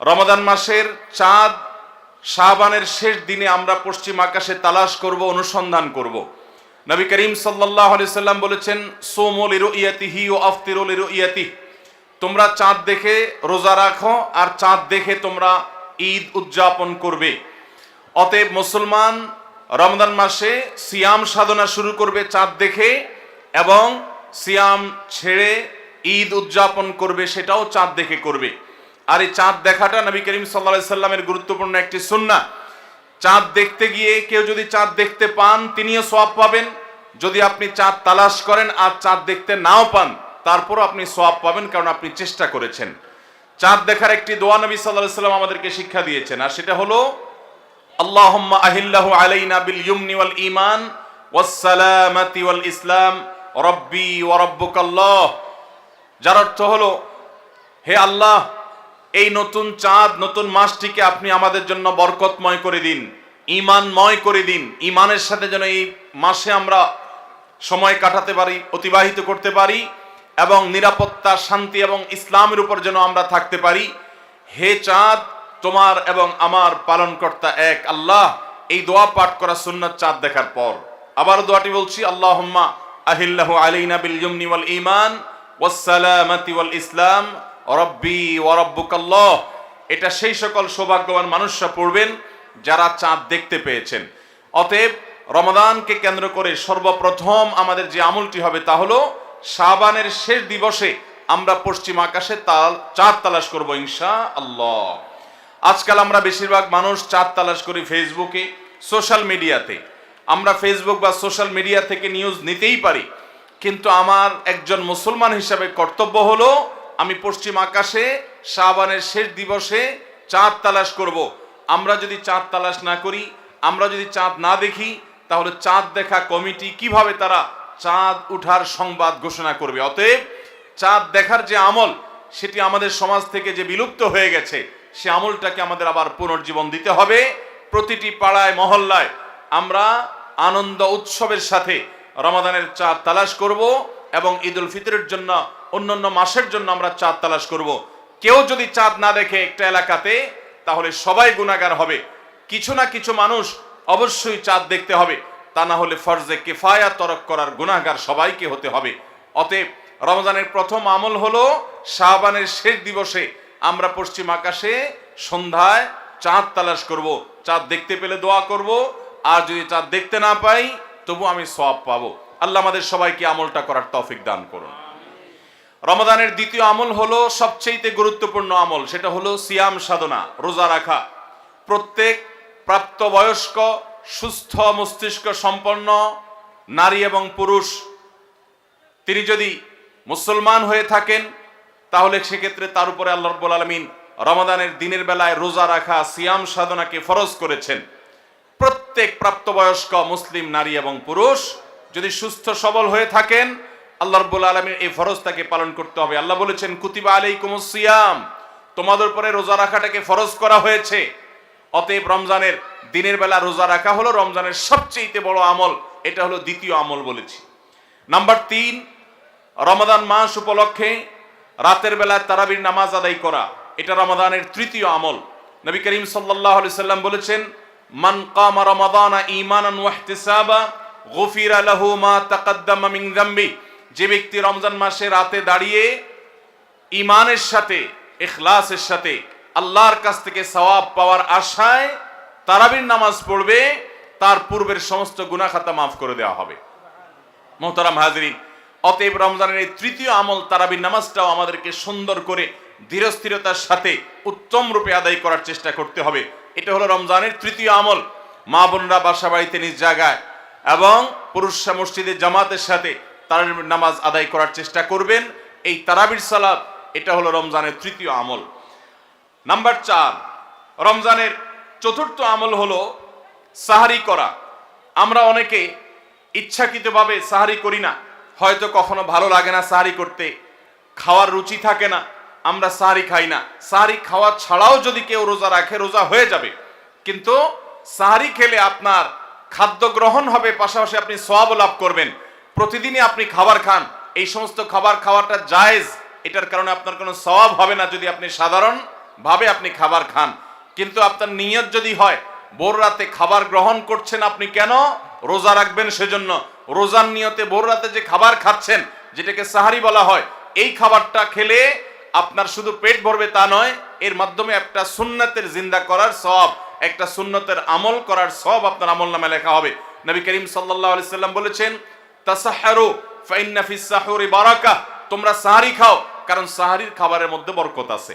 রমাদান মাসের চাঁদ শাহবানের শেষ দিনে আমরা পশ্চিম আকাশে তালাশ করব, অনুসন্ধান করব। নবী করিম সাল্লাহ সাল্লাম বলেছেন সোমল ইরো ইয়াতিহি ও আফতিরুল ইরো ইয়াতি তোমরা চাঁদ দেখে রোজা রাখো, আর চাঁদ দেখে তোমরা ঈদ উদযাপন করবে। অতএব মুসলমান রমজান মাসে সিয়াম সাধনা শুরু করবে চাঁদ দেখে, এবং সিয়াম ছেড়ে ঈদ উদযাপন করবে, সেটাও চাঁদ দেখে করবে। আর এই চাঁদ দেখাটা নবী করিম সাল্লা সাল্লামের গুরুত্বপূর্ণ একটি সুন্না চাঁদ দেখতে গিয়ে কেউ যদি চাঁদ দেখতে পান, তিনিও সোয়াব পাবেন। যদি আপনি চাঁদ তালাশ করেন আর চাঁদ দেখতে নাও পান, তারপরও আপনি সোয়াব পাবেন কারণ আপনি চেষ্টা করেছেন। চাঁদ দেখার একটি দোয়া নবী সাল্লাহ সাল্লাম আমাদেরকে শিক্ষা দিয়েছেন, আর সেটা হলো, আল্লাহুম্মা আহিল্লাহু আলাইনা বিল ইয়ুমনি ওয়াল ঈমান, ওয়াস সালামাতি ওয়াল ইসলাম, রব্বি ওয়া যার অর্থ হলো, হে আল্লাহ এই নতুন চাঁদ, নতুন মাসটিকে আপনি আমাদের জন্য বরকতময় করে দিন ইমানময় করে দিন। ইমানের সাথে যেন এই মাসে আমরা সময় কাটাতে পারি, অতিবাহিত করতে পারি এবং নিরাপত্তা, শান্তি এবং ইসলামের উপর যেন আমরা থাকতে পারি। হে চাঁদ, তোমার এবং আমার পালনকর্তা এক আল্লাহ। এই দোয়া পাঠ করা সুন্নাত চাঁদ দেখার পর। আবার দোয়াটি বলছি, আল্লাহুম্মা আহিল্লাহ আলাইনা বিল ইয়ুমনি ওয়াল ওয়াসসালামাতি ওয়াল ইসলাম। এটা সেই সকল সৌভাগ্যবান মানুষরা পড়বেন যারা চাঁদ দেখতে পেয়েছেন। অতএব রমাদানকে কেন্দ্র করে সর্বপ্রথম আমাদের যে আমলটি হবে তা হলো, শাবানের শেষ দিবসে আমরা পশ্চিম আকাশে তাল, চাঁদ তালাশ করব ইনশা আল্লাহ আজকাল আমরা বেশিরভাগ মানুষ চাঁদ তালাশ করি ফেসবুকে, সোশ্যাল মিডিয়াতে। আমরা ফেসবুক বা সোশ্যাল মিডিয়া থেকে নিউজ নিতেই পারি। কিন্তু আমার একজন মুসলমান হিসাবে কর্তব্য হলো আমি পশ্চিম আকাশে শাবানের শেষ দিবসে চাঁদ তালাশ করব। আমরা যদি চাঁদ তালাশ না করি, আমরা যদি চাঁদ না দেখি, তাহলে চাঁদ দেখা কমিটি কীভাবে তারা চাঁদ উঠার সংবাদ ঘোষণা করবে? অতএব চাঁদ দেখার যে আমল, সেটি আমাদের সমাজ থেকে যে বিলুপ্ত হয়ে গেছে, সে আমলটাকে আমাদের আবার পুনর্জীবন দিতে হবে। প্রতিটি পাড়ায়, মহল্লায় আমরা আনন্দ উৎসবের সাথে রমাদানের চাঁদ তালাশ করব এবং ঈদ উল ফিতরের জন্য অন্যান্য মাসের জন্য আমরা চাঁদ তালাশ করব। কেউ যদি চাঁদ না দেখে একটা এলাকাতে, তাহলে সবাই গুণাগার হবে। কিছু না কিছু মানুষ অবশ্যই চাঁদ দেখতে হবে। তা না হলে ফরজে কেফায়া তরক করার গুণাগার সবাইকে হতে হবে। অতএব রমজানের প্রথম আমল হলো শাহবানের শেষ দিবসে আমরা পশ্চিম আকাশে সন্ধ্যায় চাঁদ তালাশ করব। চাঁদ দেখতে পেলে দোয়া করব। আর যদি চাঁদ দেখতে না পাই, তবু আমি সওয়াব পাবো। আল্লাহ আমাদের সবাইকে আমলটা করার তৌফিক দান করুন। রমাদানের দ্বিতীয় আমল হলো সবচেয়ে গুরুত্বপূর্ণ আমল, সেটা হলো সিয়াম সাধনা, রোজা রাখা। প্রত্যেক প্রাপ্তবয়স্ক, সুস্থ মস্তিষ্ক সম্পন্ন নারী এবং পুরুষ, তিনি যদি মুসলমান হয়ে থাকেন, তাহলে সেক্ষেত্রে তার উপরে আল্লাহ রব্বুল আলমিন রমাদানের দিনের বেলায় রোজা রাখা, সিয়াম সাধনাকে ফরজ করেছেন। প্রত্যেক প্রাপ্তবয়স্ক, মুসলিম নারী এবং পুরুষ যদি সুস্থ সবল হয়ে থাকেন আল্লাহ রব্বুল আলমীর এই ফরজটাকে পালন করতে হবে। আল্লাহ বলেছেন, কুতিবা আলাইকুম সিয়াম। তোমাদের উপরে রোজা রাখাটাকে ফরজ করা হয়েছে। অতএব রমজানের দিনের বেলা রোজা রাখা হলো রমজানের সবচেয়ে বড় আমল। এটা হলো দ্বিতীয় আমল বলেছি। নাম্বার তিন, রমাদান মাস উপলক্ষে রাতের বেলা তারাবির নামাজ আদায় করা। এটা রমাদানের তৃতীয় আমল। নবী করিম সাল্লাহ সাল্লাম বলেছেন, মান কামা রমাদানা ঈমানান ওয়া ইহতিসাবা, গুফিরা লাহু মা তাকাদ্দামা মিন যামবি। যে ব্যক্তি রমজান মাসে রাতে দাঁড়িয়ে ইমানের সাথে, ইখলাসের সাথে আল্লাহর কাছ থেকে সওয়াব পাওয়ার আশায় তারাবির নামাজ পড়বে, তার পূর্বের সমস্ত গুনাহ খাতা মাফ করে দেওয়া হবে। মোহতারাম হাজরিন, অতএব রমজানের এই তৃতীয় আমল তারাবির নামাজটাও আমাদেরকে সুন্দর করে ধীরস্থিরতার সাথে উত্তম রূপে আদায় করার চেষ্টা করতে হবে। এটা হলো রমজানের তৃতীয় আমল। মা বোনরা বাসা বাড়িতে নিজ জায়গায় এবং পুরুষরা মসজিদে জামাতের সাথে তারাবির নামাজ আদায় করার চেষ্টা করবেন। এই তারাবির সালাদ, এটা হলো রমজানের তৃতীয় আমল। নাম্বার চার, রমজানের চতুর্থ আমল হলো সাহারি করা। আমরা অনেকে ইচ্ছাকৃতভাবে সাহারি করি না। হয়তো কখনো ভালো লাগে না সাহারি করতে। খাওয়ার রুচি থাকে না। আমরা সাহারি খাই না। সাহারি খাওয়া ছাড়াও যদি কেউ রোজা রাখে, রোজা হয়ে যাবে। কিন্তু সাহারি খেলে আপনার খাদ্য গ্রহণ হবে, পাশাপাশি আপনি সোয়াব লাভ করবেন। প্রতিদিনই আপনি খাবার খান। এই সমস্ত খাবার খাওয়াটা জায়েজ। এটার কারণে আপনার কোনো স্বভাব হবে না যদি আপনি সাধারণ ভাবে আপনি খাবার খান। কিন্তু আপনার নিয়ত যদি হয়, ভোর রাতে খাবার গ্রহণ করছেন আপনি কেন? রোজা রাখবেন সেজন্য। রোজার নিয়তে ভোর রাতে যে খাবার খাচ্ছেন, যেটাকে সাহারি বলা হয়, এই খাবারটা খেলে আপনার শুধু পেট ভরবে তা নয়, এর মাধ্যমে একটা সুন্নতের জিন্দা করার সব একটা সুন্নতের আমল করার সব আপনার আমল নামে লেখা হবে। নবী করিম সাল্লাল্লাহু আলাইহি সাল্লাম বলেছেন তাসাহারু, ফাইন্না ফিস সাহুরি বারাকা, তোমরা সাহারি খাও, কারণ সাহারির খাবারের মধ্যে বরকত আছে।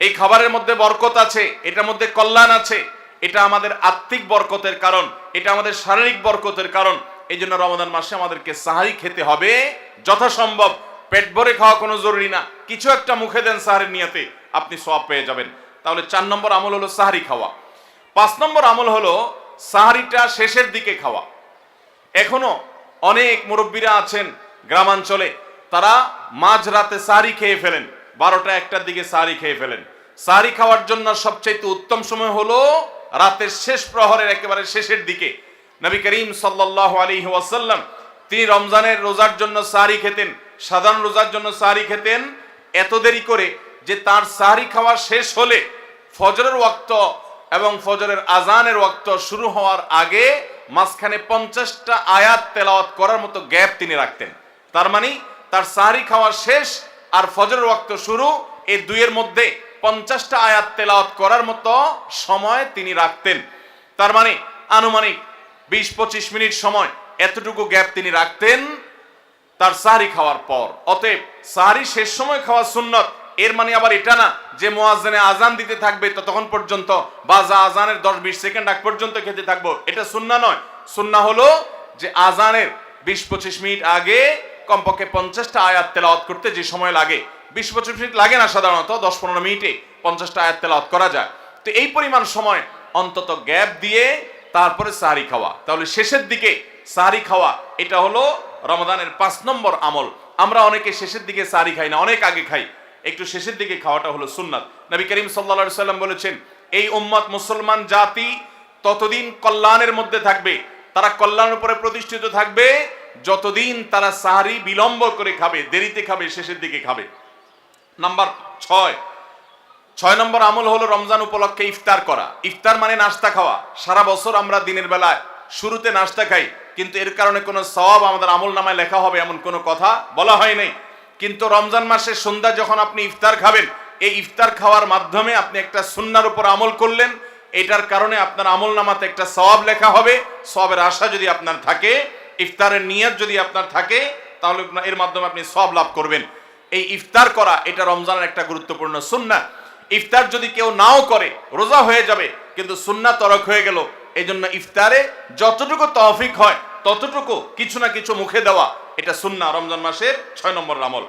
এই খাবারের মধ্যে বরকত আছে, এটার মধ্যে কল্যাণ আছে, এটা আমাদের আত্মিক বরকতের কারণ, এটা আমাদের শারীরিক বরকতের কারণ এই জন্য রমাদান মাসে আমাদেরকে সাহারি খেতে হবে যথাসম্ভব। পেট ভরে খাওয়া কোনো জরুরি না, কিছু একটা মুখে দেন সাহারির নিয়তে, আপনি সব পেয়ে যাবেন। তাহলে চার নম্বর আমল হলো সাহারি খাওয়া। পাঁচ নম্বর আমল হলো সাহারিটা শেষের দিকে খাওয়া। এখনও অনেক মুরব্বীরা আছেন গ্রামাঞ্চলে, তারা মাঝ রাতে সাহারি খেয়ে ফেলেন, বারোটা একটার দিকে সাহারি খেয়ে ফেলেন। সাহারি খাওয়ার জন্য সবচাইতে উত্তম সময় হলো রাতের শেষ প্রহরের একেবারে শেষের দিকে। নবী করিম সাল্লাহ আলী ওয়াসাল্লাম, তিনি রমজানের রোজার জন্য সারি খেতেন, সাধারণ রোজার জন্য সারি খেতেন, এত দেরি করে যে তার সাহারি খাওয়া শেষ হলে ফজরের ওয়াক্ত এবং ফজরের আজানের ওয়াক্ত শুরু হওয়ার আগে মাঝখানে পঞ্চাশটা আয়াত তেলাওয়াত করার মতো গ্যাপ তিনি রাখতেন। তার মানে তার সাহারি খাওয়া শেষ আর ফজর ওয়াক্ত শুরু, এই দুইয়ের মধ্যে পঞ্চাশটা আয়াত তেলাওয়াত করার মতো সময় তিনি রাখতেন। তার মানে আনুমানিক বিশ পঁচিশ মিনিট সময় এতটুকু গ্যাপ তিনি রাখতেন তার সাহারি খাওয়ার পর। অতএব সাহারি শেষ সময় খাওয়া সুন্নত। এর মানে আবার এটা না যে মোয়াজ্জেনে আজান দিতে থাকবে ততক্ষণ পর্যন্ত বা যা আজানের দশ বিশ সেকেন্ড আগ পর্যন্ত খেতে থাকব, এটা সুন্না নয়। সুন্না হলো যে আজানের বিশ পঁচিশ মিনিট আগে কমপক্ষে পঞ্চাশটা আয়াত তেলাওয়াত করতে যে সময় লাগে। বিশ পঁচিশ মিনিট লাগে না সাধারণত, দশ পনেরো মিনিটে পঞ্চাশটা আয়াত তেলাওয়াত করা যায়। তো এই পরিমাণ সময় অন্তত গ্যাপ দিয়ে তারপরে সাহারি খাওয়া। তাহলে শেষের দিকে সাহারি খাওয়া, এটা হলো রমাদানের পাঁচ নম্বর আমল। আমরা অনেকে শেষের দিকে সাহারি খাই না, অনেক আগে খাই। একটু শেষের দিকে খাওয়াটা হলো সুন্নাত। নবী করিম সাল্লা সাল্লাম বলেছেন, এই উম্মত মুসলমান জাতি ততদিন কল্যাণের মধ্যে থাকবে। তারা কল্যাণের উপরে প্রতিষ্ঠিত থাকবে। যতদিন তারা সাহারি বিলম্ব করে খাবে, দেরিতে খাবে, শেষের দিকে খাবে। নাম্বার ছয়। ছয় নম্বর আমল হলো রমজান উপলক্ষে ইফতার করা। ইফতার মানে নাস্তা খাওয়া। সারা বছর আমরা দিনের বেলায় শুরুতে নাস্তা খাই, কিন্তু এর কারণে কোনো সওয়াব আমাদের আমল নামায় লেখা হবে এমন কোনো কথা বলা হয় নাই। কিন্তু রমজান মাসের সন্ধ্যা যখন আপনি ইফতার খাবেন, এই ইফতার খাওয়ার মাধ্যমে আপনি একটা সুন্নার উপর আমল করলেন, এটার কারণে আপনার আমল নামাতে একটা সওয়াব লেখা হবে সবের আশা যদি আপনার থাকে, ইফতারের নিয়ত যদি আপনার থাকে, তাহলে এর মাধ্যমে আপনি সব লাভ করবেন। এই ইফতার করা, এটা রমজানের একটা গুরুত্বপূর্ণ সুন্না ইফতার যদি কেউ নাও করে, রোজা হয়ে যাবে, কিন্তু সুন্না তরক হয়ে গেল এই জন্য ইফতারে যতটুকু তহফিক হয়, ততটুকু কিছু না কিছু মুখে দেওয়া এটা সুন্না রমজান মাসের ছয় নম্বর আমল।